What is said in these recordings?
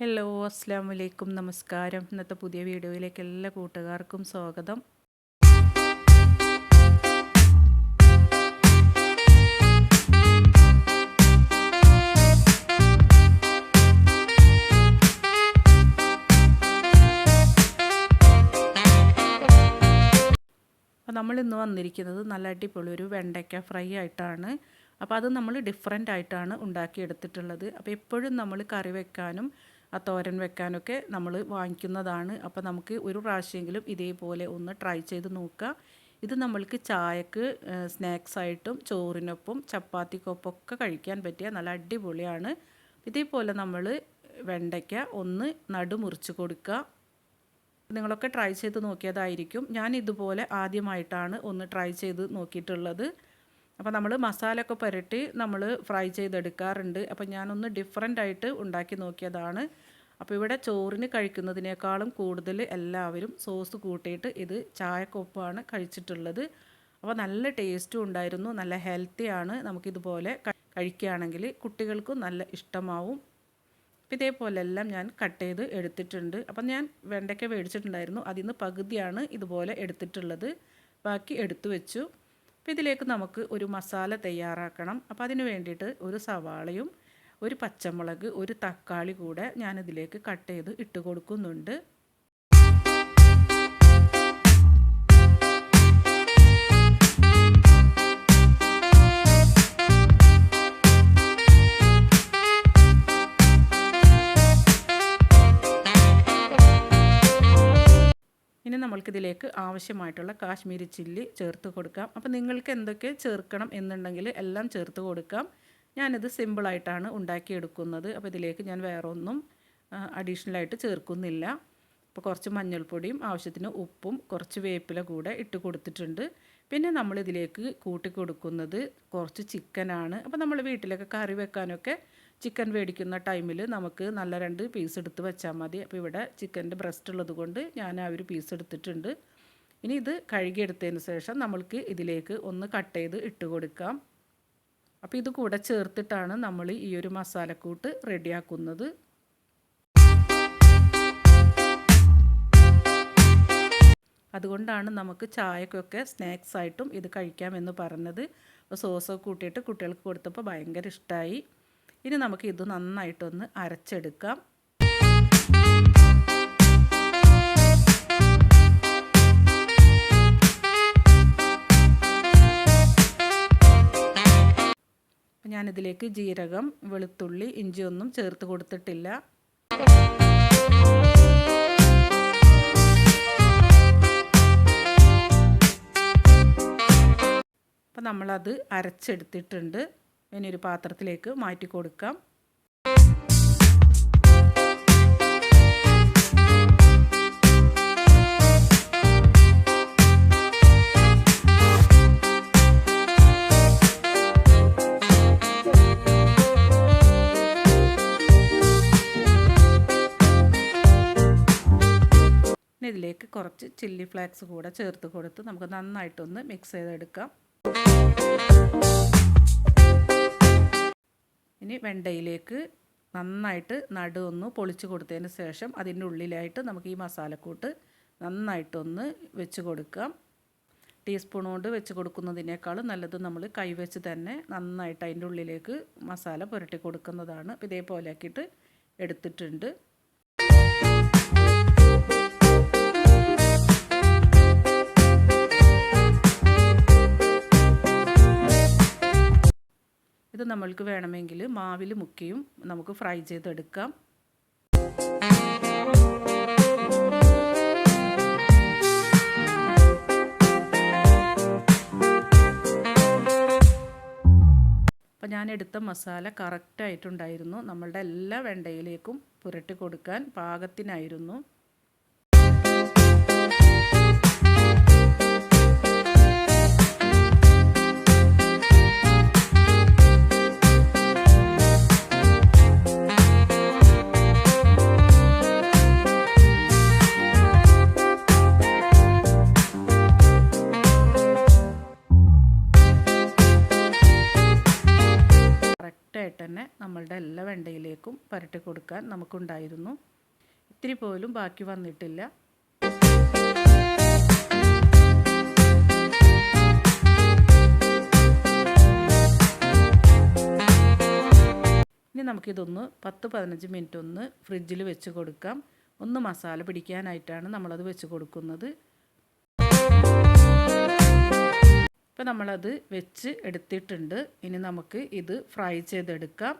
Hello അസ്സാം വലൈക്കും നമസ്കാരം ഇന്നത്തെ പുതിയ വീഡിയോയിലേക്ക് എല്ലാ കൂട്ടുകാർക്കും സ്വാഗതം. നമ്മൾ ഇന്ന് വന്നിരിക്കുന്നത് നല്ല അടിപൊളി ഒരു വെണ്ടയ്ക്ക ഫ്രൈ ആയിട്ടാണ്. അപ്പോൾ അത് നമ്മൾ ഡിഫറെന്റ് ആയിട്ടാണ് ഉണ്ടാക്കിയെടുത്തിട്ടുള്ളത്. അപ്പോൾ എപ്പോഴും നമ്മൾ കറി വെക്കാനും ആ തോരൻ വെക്കാനൊക്കെ നമ്മൾ വാങ്ങിക്കുന്നതാണ്. അപ്പോൾ നമുക്ക് ഒരു പ്രാവശ്യമെങ്കിലും ഇതേപോലെ ഒന്ന് ട്രൈ ചെയ്ത് നോക്കുക. ഇത് നമ്മൾക്ക് ചായക്ക് സ്നാക്സ് ആയിട്ടും ചോറിനൊപ്പം ചപ്പാത്തിക്കൊപ്പം ഒക്കെ കഴിക്കാൻ പറ്റിയ നല്ല അടിപൊളിയാണ്. ഇതേപോലെ നമ്മൾ വെണ്ടയ്ക്ക ഒന്ന് നടുമുറിച്ച് കൊടുക്കുക. നിങ്ങളൊക്കെ ട്രൈ ചെയ്ത് നോക്കിയതായിരിക്കും. ഞാൻ ഇതുപോലെ ആദ്യമായിട്ടാണ് ഒന്ന് ട്രൈ ചെയ്ത് നോക്കിയിട്ടുള്ളത്. അപ്പോൾ നമ്മൾ മസാല ഒക്കെ പുരട്ടി നമ്മൾ ഫ്രൈ ചെയ്തെടുക്കാറുണ്ട്. അപ്പോൾ ഞാനൊന്ന് ഡിഫറെന്റ് ആയിട്ട് ഉണ്ടാക്കി നോക്കിയതാണ്. അപ്പോൾ ഇവിടെ ചോറിന് കഴിക്കുന്നതിനേക്കാളും കൂടുതൽ എല്ലാവരും സോസ് കൂട്ടിയിട്ട് ഇത് ചായക്കൊപ്പമാണ് കഴിച്ചിട്ടുള്ളത്. അപ്പോൾ നല്ല ടേസ്റ്റും ഉണ്ടായിരുന്നു നല്ല ഹെൽത്തിയാണ് നമുക്കിതുപോലെ കഴിക്കുകയാണെങ്കിൽ കുട്ടികൾക്കും നല്ല ഇഷ്ടമാവും. ഇതേപോലെ എല്ലാം ഞാൻ കട്ട് ചെയ്ത് എടുത്തിട്ടുണ്ട്. അപ്പം ഞാൻ വെണ്ടയ്ക്ക മേടിച്ചിട്ടുണ്ടായിരുന്നു. അതിൽ നിന്ന് പകുതിയാണ് ഇതുപോലെ എടുത്തിട്ടുള്ളത്. ബാക്കി എടുത്തു വെച്ചു. അപ്പോൾ ഇതിലേക്ക് നമുക്ക് ഒരു മസാല തയ്യാറാക്കണം. അപ്പോൾ അതിന് വേണ്ടിയിട്ട് ഒരു സവാളയും ഒരു പച്ചമുളക് ഒരു തക്കാളി കൂടെ ഞാനിതിലേക്ക് കട്ട് ചെയ്ത് ഇട്ട് കൊടുക്കുന്നുണ്ട്. ഇനി നമ്മൾക്കിതിലേക്ക് ആവശ്യമായിട്ടുള്ള കാശ്മീരി ചില്ലി ചേർത്ത് കൊടുക്കാം. അപ്പോൾ നിങ്ങൾക്ക് എന്തൊക്കെ ചേർക്കണം എന്നുണ്ടെങ്കിൽ എല്ലാം ചേർത്ത് കൊടുക്കാം. ഞാനിത് സിമ്പിളായിട്ടാണ് ഉണ്ടാക്കിയെടുക്കുന്നത്. അപ്പോൾ ഇതിലേക്ക് ഞാൻ വേറെ ഒന്നും അഡീഷണലായിട്ട് ചേർക്കുന്നില്ല. അപ്പോൾ കുറച്ച് മഞ്ഞൾപ്പൊടിയും ആവശ്യത്തിന് ഉപ്പും കുറച്ച് വേപ്പില കൂടെ ഇട്ട് കൊടുത്തിട്ടുണ്ട്. പിന്നെ നമ്മളിതിലേക്ക് കൂട്ടി കൊടുക്കുന്നത് കുറച്ച് ചിക്കനാണ് അപ്പോൾ നമ്മൾ വീട്ടിലൊക്കെ കറി വെക്കാനൊക്കെ ചിക്കൻ മേടിക്കുന്ന ടൈമിൽ നമുക്ക് നല്ല രണ്ട് പീസ് എടുത്ത് വെച്ചാൽ മതി. അപ്പോൾ ഇവിടെ ചിക്കന്റെ ബ്രസ്റ്റ് ഉള്ളത് കൊണ്ട് ഞാൻ ആ ഒരു പീസ് എടുത്തിട്ടുണ്ട്. ഇനി ഇത് കഴുകിയെടുത്തതിന് ശേഷം നമ്മൾക്ക് ഇതിലേക്ക് ഒന്ന് കട്ട് ചെയ്ത് ഇട്ട് കൊടുക്കാം. അപ്പോൾ ഇത് കൂടെ ചേർത്തിട്ടാണ് നമ്മൾ ഈ ഒരു മസാലക്കൂട്ട് റെഡിയാക്കുന്നത് അതുകൊണ്ടാണ് നമുക്ക് ചായക്കൊക്കെ സ്നാക്സ് ആയിട്ടും ഇത് കഴിക്കാമെന്ന് പറഞ്ഞത്. അപ്പോൾ സോസൊക്കെ കൂട്ടിയിട്ട് കുട്ടികൾക്ക് കൊടുത്തപ്പോൾ ഭയങ്കര ഇഷ്ടമായി ഇനി നമുക്ക് ഇത് നന്നായിട്ടൊന്ന് അരച്ചെടുക്കാം. ഞാനിതിലേക്ക് ജീരകം വെളുത്തുള്ളി ഇഞ്ചിയൊന്നും ചേർത്ത് കൊടുത്തിട്ടില്ല. അപ്പം നമ്മളത് അരച്ചെടുത്തിട്ടുണ്ട്. ഇനി ഒരു പാത്രത്തിലേക്ക് മാറ്റി കൊടുക്കാം. ഇതിലേക്ക് കുറച്ച് ചില്ലി ഫ്ലേക്സ് കൂടെ ചേർത്ത് കൊടുത്ത് നമുക്ക് നന്നായിട്ടൊന്ന് മിക്സ് ചെയ്തെടുക്കാം. ഇനി വെണ്ടയിലേക്ക് നന്നായിട്ട് നടുവൊന്ന് ഒന്ന് പൊളിച്ച് കൊടുത്തതിന് ശേഷം അതിന്റെ ഉള്ളിലായിട്ട് നമുക്ക് ഈ മസാലക്കൂട്ട് നന്നായിട്ടൊന്ന് വെച്ച് കൊടുക്കാം ടീസ്പൂൺ കൊണ്ട് വെച്ച് കൊടുക്കുന്നതിനേക്കാളും നല്ലത് നമ്മൾ കൈവച്ച് തന്നെ നന്നായിട്ട് അതിന്റെ ഉള്ളിലേക്ക് മസാല പുരട്ടി കൊടുക്കുന്നതാണ്. ഇതേപോലെ ആക്കിയിട്ട് എടുത്തിട്ടുണ്ട്. നമ്മൾക്ക് വേണമെങ്കിൽ മാവിൽ മുക്കിയും നമുക്ക് ഫ്രൈ ചെയ്തെടുക്കാം. അപ്പം ഞാൻ എടുത്ത മസാല കറക്റ്റായിട്ടുണ്ടായിരുന്നു. നമ്മളുടെ എല്ലാ വെണ്ടയിലേക്കും പുരട്ടി കൊടുക്കാൻ പാകത്തിനായിരുന്നു. നമ്മളുടെ എല്ലാ വെണ്ടയിലേക്കും പുരട്ടി കൊടുക്കാൻ നമുക്കുണ്ടായിരുന്നു. ഇത്തിരി പോലും ബാക്കി വന്നിട്ടില്ല. ഇനി നമുക്കിതൊന്ന് പത്ത് പതിനഞ്ച് മിനിറ്റ് ഒന്ന് ഫ്രിഡ്ജിൽ വെച്ച് കൊടുക്കാം. ഒന്ന് മസാല പിടിക്കാനായിട്ടാണ് നമ്മളത് വെച്ച് കൊടുക്കുന്നത്. ഇപ്പം നമ്മളത് വെച്ച് എടുത്തിട്ടുണ്ട്. ഇനി നമുക്ക് ഇത് ഫ്രൈ ചെയ്തെടുക്കാം.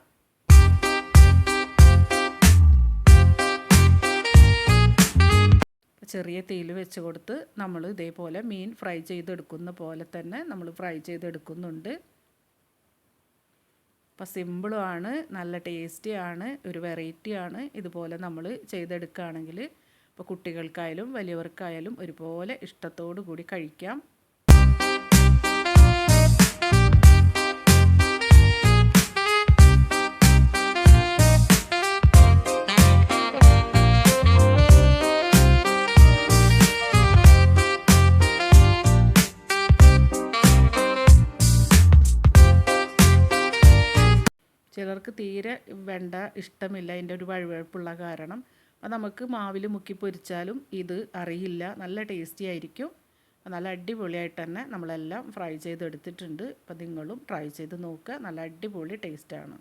ചെറിയ തീയിൽ വെച്ച് കൊടുത്ത് നമ്മൾ ഇതേപോലെ മീൻ ഫ്രൈ ചെയ്തെടുക്കുന്ന പോലെ തന്നെ നമ്മൾ ഫ്രൈ ചെയ്തെടുക്കുന്നുണ്ട്. അപ്പോൾ സിമ്പിളുമാണ് നല്ല ടേസ്റ്റിയാണ് ഒരു വെറൈറ്റിയാണ് ഇതുപോലെ നമ്മൾ ചെയ്തെടുക്കുകയാണെങ്കിൽ. ഇപ്പോൾ കുട്ടികൾക്കായാലും വലിയവർക്കായാലും ഒരുപോലെ ഇഷ്ടത്തോടു കൂടി കഴിക്കാം. ചിലർക്ക് തീരെ വെണ്ട ഇഷ്ടമില്ല അതിന്റെ ഒരു വഴുവഴുപ്പുള്ള കാരണം. അത് നമുക്ക് മാവിൽ മുക്കി പൊരിച്ചാലും ഇത് അറിയില്ല. നല്ല ടേസ്റ്റി ആയിരിക്കും. നല്ല അടിപൊളിയായിട്ട് തന്നെ നമ്മളെല്ലാം ഫ്രൈ ചെയ്തെടുത്തിട്ടുണ്ട്. അപ്പോൾ നിങ്ങളും ട്രൈ ചെയ്ത് നോക്കുക. നല്ല അടിപൊളി ടേസ്റ്റാണ്